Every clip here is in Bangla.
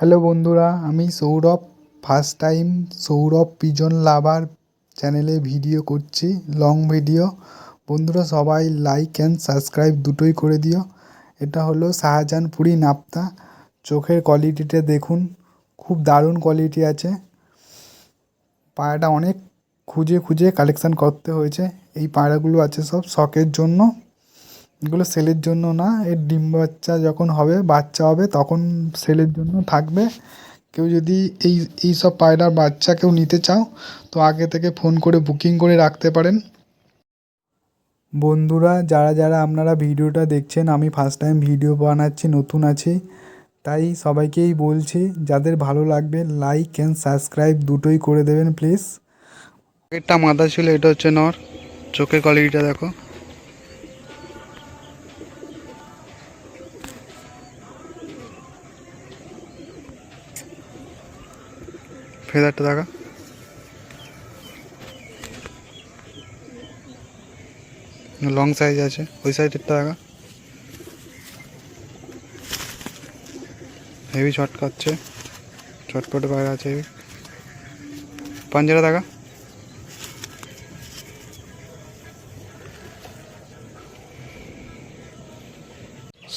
হ্যালো বন্ধুরা, আমি Sourav first time Sourav pigeon lover চ্যানেলে ভিডিও করছি লং ভিডিও বন্ধুরা, সবাই লাইক অ্যান্ড সাবস্ক্রাইব দুটোই করে দিও। এটা হলো শাহজাহানপুরি নাপ্তা। চোখের কোয়ালিটিটা দেখুন, খুব দারুণ কোয়ালিটি আছে। পায়রাটা অনেক খুঁজে খুঁজে কালেকশান করতে হয়েছে। এই পায়রাগুলো আছে সব শখের জন্য। এগুলো সেলের জন্য না, এর ডিম বাচ্চা যখন হবে, বাচ্চা হবে, তখন সেলের জন্য থাকবে। কেউ যদি এই এই সব পায়রার বাচ্চা কেউ নিতে চাও, তো আগে থেকে ফোন করে বুকিং করে রাখতে পারেন। বন্ধুরা, যারা যারা আপনারা ভিডিওটা দেখছেন, আমি ফার্স্ট টাইম ভিডিও বানাচ্ছি, নতুন আছি, তাই সবাইকেই বলছি, যাদের ভালো লাগবে লাইক অ্যান্ড সাবস্ক্রাইব দুটোই করে দেবেন প্লিজ একটা মাথা ছিল, এটা হচ্ছে নর। চোখের কোয়ালিটিটা দেখো। ফেদারটা দেখা লং সাইজ আছে, ওই সাইডেরটা দেখা হেভি ছটকাচ্ছে ছটপটে বাইরে আছে হেভি পাঞ্জারা দেখা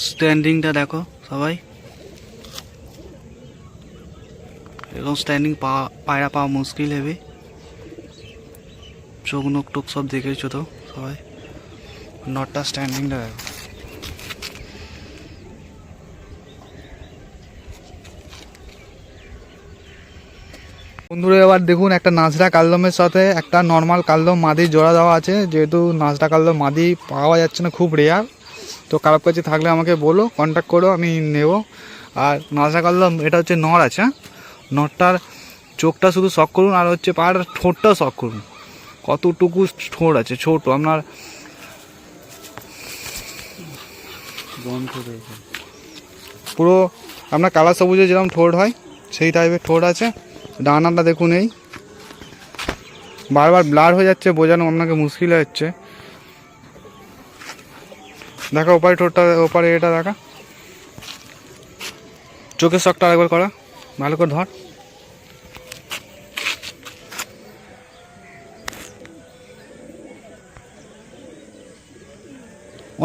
স্ট্যান্ডিংটা দেখো সবাই। এরকম স্ট্যান্ডিং পাওয়া পায়রা পাওয়া মুশকিল হবে চোখ নোক টোক সব দেখেছ তো সবাই? নটটা স্ট্যান্ডিংটা দেখো। বন্ধুরা, এবার দেখুন একটা নাজরা কাল্লমের সাথে একটা নর্মাল কাল্লম মাদি জোড়া দেওয়া আছে। যেহেতু নাজরা কাল্লম মাদি পাওয়া যাচ্ছে না, খুব রেয়ার তো কারোর কাছে থাকলে আমাকে বলো কন্ট্যাক্ট করো, আমি নেব। আর নাজরা কাল্লম এটা হচ্ছে নর আছে নরটার চোখটা শুধু শখ করুন আর হচ্ছে পাড়ার ঠোঁটটাও শখ করুন। কতটুকু ঠোঁট আছে? ছোট আপনার পুরো আপনার কালা সবুজে যেরকম ঠোঁট হয় সেই টাইপের ঠোঁট আছে। ডানাটা দেখুন এই। বারবার ব্লার হয়ে যাচ্ছে বোঝানো আপনাকে মুশকিল যাচ্ছে। দেখা ওপারে ঠোঁটটা ওপারে এটা দেখা। চোখের শখটা আরেকবার করা। ভালো করে ধর।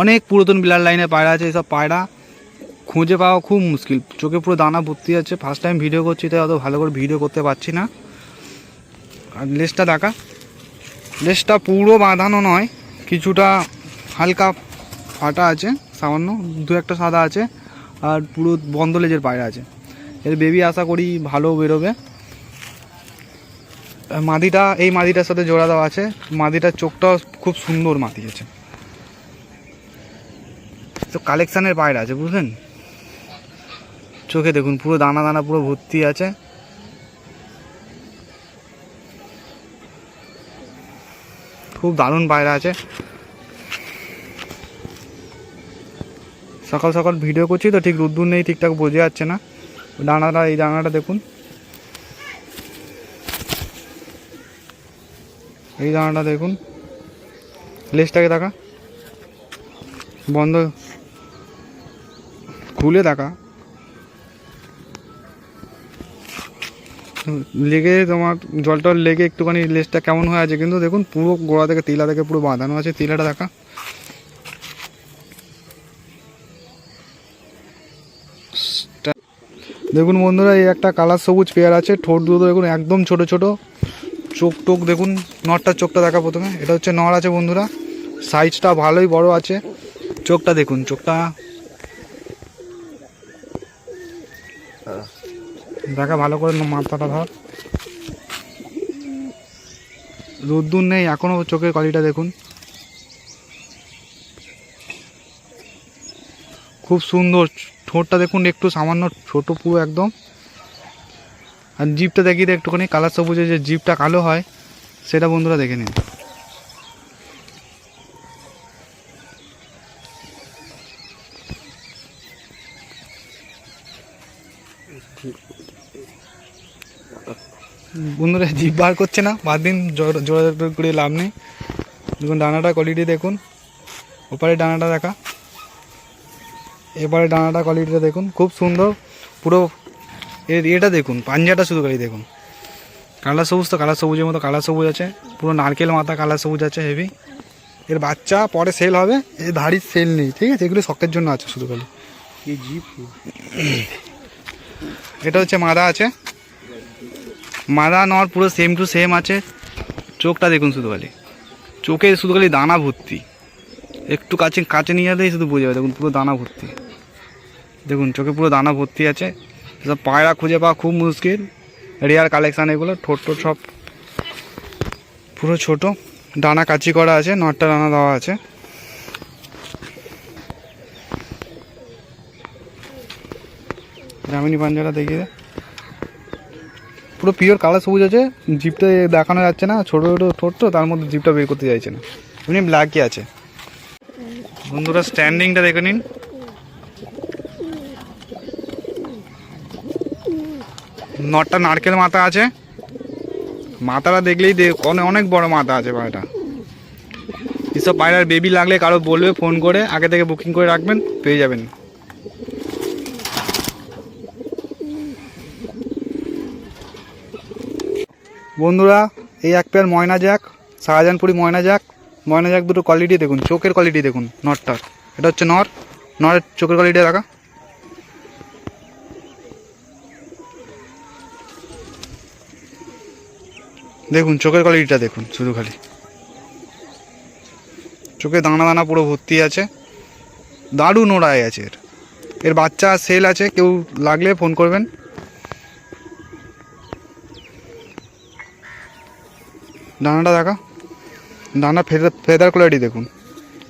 অনেক পুরাতন বিলার লাইনে পায়রা আছে এইসব পায়রা খুঁজে পাওয়া খুব মুশকিল। চোখে পুরো দানা ভর্তি আছে ফার্স্ট টাইম ভিডিও করছি, তাই অত ভালো করে ভিডিও করতে পারছি না। আর লেসটা দেখা। লেসটা পুরো বাঁধানো নয়, কিছুটা হালকা ফাটা আছে, সামান্য, দু একটা সাদা আছে, আর পুরো বন্ধ লেজের পায়রা আছে। এর বেবি আশা করি ভালো বেরোবে। মাদিটা এই মাদিটার সাথে জোড়া দেওয়া আছে মাদিটার চোখটাও খুব সুন্দর মাদি আছে। তো কালেকশানের পায়রা আছে, বুঝলেন? চোখে দেখুন, পুরো দানা দানা পুরো ভর্তি আছে। খুব দারুণ পায়রা আছে। সকাল সকাল ভিডিও করছি তো, ঠিক রোদ্দুর নেই, ঠিকঠাক বোঝা যাচ্ছে না। ডানাটা এই ডানাটা দেখুন। এই দানাটা দেখুন। লেজটাকে দেখা। বন্ধ। খুলে দেখা লেগে তোমার জল টল লেগে একটুখানি লেজটা কেমন হয়ে আছে কিন্তু দেখুন পুরো গোড়া থেকে তিলা থেকে পুরো বাঁধানো আছে তিলাটা দেখা। দেখুন বন্ধুরা, এই একটা কালার সবুজ পেয়ার আছে, ঠোঁট দুটো দেখুন একদম ছোট ছোট। চোখ টোক দেখুন নরটার চোখটা দেখা প্রথমে। এটা হচ্ছে নর আছে বন্ধুরা সাইজটা ভালোই বড় আছে। চোখটা দেখুন, চোখটা দেখা ভালো করে মাথাটা ধর। রোদ্দুর নেই এখনও চোখের কোয়ালিটা দেখুন। খুব সুন্দর, ঠোঁটটা দেখুন, একটু সামান্য, ছোট পুরো একদম। আর জিপটা দেখিয়ে দিই একটুখানি, কালার সবুজে যে জিপটা কালো হয়, সেটা বন্ধুরা দেখে নিন। বন্ধুরা জিপ বার করছে না বাদ দিন জোর জোর করে লাভ নেই। দেখুন ডানাটা কোয়ালিটি দেখুন। ওপারে ডানাটা দেখা। এবারে ডানাটা কোয়ালিটিটা দেখুন খুব সুন্দর। পুরো এর এটা দেখুন পাঞ্জাটা শুধু খালি দেখুন। কালার সবুজ তো কালার সবুজের মতো কালার সবুজ আছে। পুরো নারকেল মাথা কালার সবুজ আছে হেভি। এর বাচ্চা পরে সেল হবে এর ধাড়ির সেল নেই ঠিক আছে? এগুলো শখের জন্য আছে শুধু খালি। এটা হচ্ছে মাদা আছে। মাদা, নর, পুরো সেম টু সেম আছে। চোখটা দেখুন শুধু খালি। চোখে শুধু খালি দানা ভর্তি। একটু কাছে কাছে নিয়ে যেতেই শুধু বোঝা যাবে দেখুন, পুরো দানা ভর্তি। দেখুন, চোখে পুরো দানা ভর্তি আছে। সব পায়রা খুঁজে পাওয়া খুব মুশকিল। রেয়ার কালেকশান এগুলো, ঠোঁট টোট সব। পুরো ছোট। ডানা কাচি করা আছে, নটটা ডানা দেওয়া আছে। গ্রামীণ পাঞ্জারা দেখিয়ে দে। পুরো পিওর কালার সবুজ আছে জিপটা দেখানো যাচ্ছে না, ছোটো ছোটো ঠোঁট তো, তার মধ্যে জিপটা বের করতে চাইছে না। এমনি ব্ল্যাকই আছে। বন্ধুরা স্ট্যান্ডিংটা দেখে নিন। নটটা নারকেল মাথা আছে। মাথাটা দেখলেই দেখ অনেক অনেক বড় মাথা আছে পায়রাটা এসব পায়রার বেবি লাগলে কারও বলবে ফোন করে, আগে থেকে বুকিং করে রাখবেন, পেয়ে যাবেন। বন্ধুরা, এই এক পেয়ার ময়না জ্যাক শাহজাহানপুরি ময়না জ্যাক ময়না জ্যাক দুটো কোয়ালিটি দেখুন, চোখের কোয়ালিটি দেখুন, নটটার। এটা হচ্ছে নর, নরের চোখের কোয়ালিটি রাখা। দেখুন, চোখের কোয়ালিটিটা দেখুন, শুধু খালি। চোখে দানা দানা পুরো ভর্তি আছে। দারুণ ওড়ায় আছে এর। এর বাচ্চা সেল আছে, কেউ লাগলে ফোন করবেন। ডানাটা দেখা। ডানা ফেদার ফেদার কোয়ালিটি দেখুন।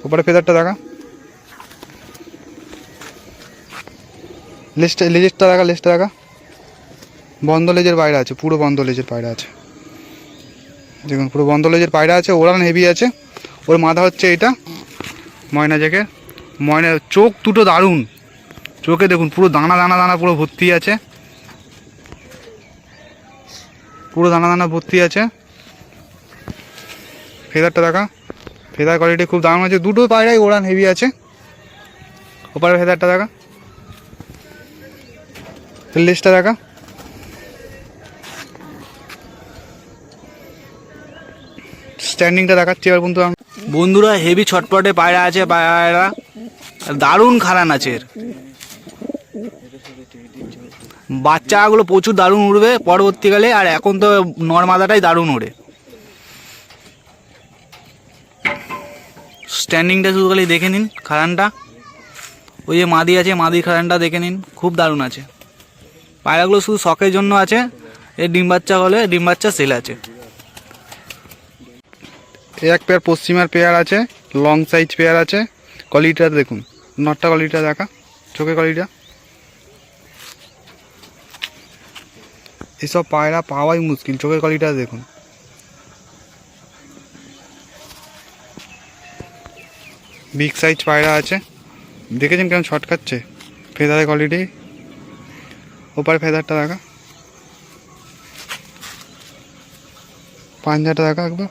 উপরে ফেদারটা দেখা। লেজটা লেজেরটা দেখা, লেজটা দেখা। বন্ধ লেজের বাইরে আছে, পুরো বন্ধ লেজের বাইরে আছে। দেখুন, পুরো বন্ধ লেজের পায়রা আছে ওড়ান হেভি আছে। ওর মাথা হচ্ছে এটা, ময়না জ্যাকের ময়না, চোখ দুটো দারুণ। চোখে দেখুন, পুরো দানা দানা দানা পুরো ভর্তি আছে। পুরো দানা দানা ভর্তি আছে। ফেদারটা দেখা। ফেদার কোয়ালিটি খুব দারুণ আছে। দুটো পায়রাই ওড়ান হেভি আছে। ওপারে ফেদারটা দেখা। লেজটা দেখা। স্ট্যান্ডিংটা দেখাচ্ছি এবার বন্ধু বন্ধুরা হেভি ছটপটে পায়রা আছে, পায়রা। দারুণ খারান আছে এর। বাচ্চাগুলো প্রচুর দারুণ উড়বে পরবর্তীকালে, আর এখন তো নর্মাদাটাই দারুণ ওড়ে। স্ট্যান্ডিংটা শুধু খালি দেখে নিন খারানটা ওই যে মাদি আছে, মাদির খারানটা দেখে নিন, খুব দারুণ আছে। পায়রাগুলো শুধু শখের জন্য আছে এর ডিম বাচ্চা হলে, ডিম বাচ্চা সেল আছে। এক পেয়ার পশ্চিমার পেয়ার আছে, লং সাইজ পেয়ার আছে। কোয়ালিটিটা দেখুন, নটটা কোয়ালিটিটা দেখা চোখের কোয়ালিটিটা এসব পায়রা পাওয়াই মুশকিল, চোখের কোয়ালিটিটা দেখুন। বিগ সাইজ পায়রা আছে। দেখেছেন কেমন ছটকাচ্ছে? ফেদারের কোয়ালিটি ওপারে ফেদারটা দেখা। পাঞ্জাটা দেখা একবার।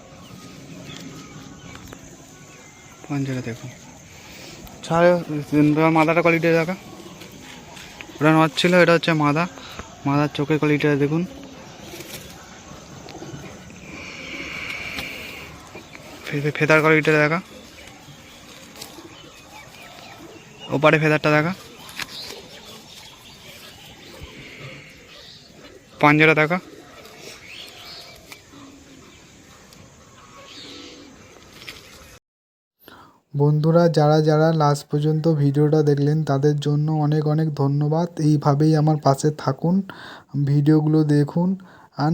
পাঞ্জাটা দেখুন। ছাড়ে মাদাটা কোয়ালিটি দেখা। ওটা নট ছিল, এটা হচ্ছে মাদা। মাদার চোখের কোয়ালিটিটা দেখুন। ফেদার কোয়ালিটিটা দেখা। ওপারে ফেদারটা দেখা। পাঞ্জাটা দেখা। বন্ধুরা, যারা যারা লাস্ট পর্যন্ত ভিডিওটা দেখলেন, তাদের জন্য অনেক অনেক ধন্যবাদ। এইভাবেই আমার পাশে থাকুন, ভিডিওগুলো দেখুন আর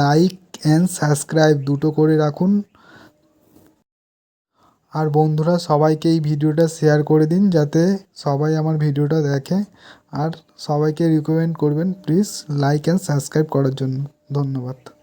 লাইক অ্যান্ড সাবস্ক্রাইব দুটো করে রাখুন। আর বন্ধুরা, সবাইকে এই ভিডিওটা শেয়ার করে দিন যাতে সবাই আমার ভিডিওটা দেখে। আর সবাইকে রিকমেন্ড করবেন প্লিজ লাইক অ্যান্ড সাবস্ক্রাইব করার জন্য। ধন্যবাদ।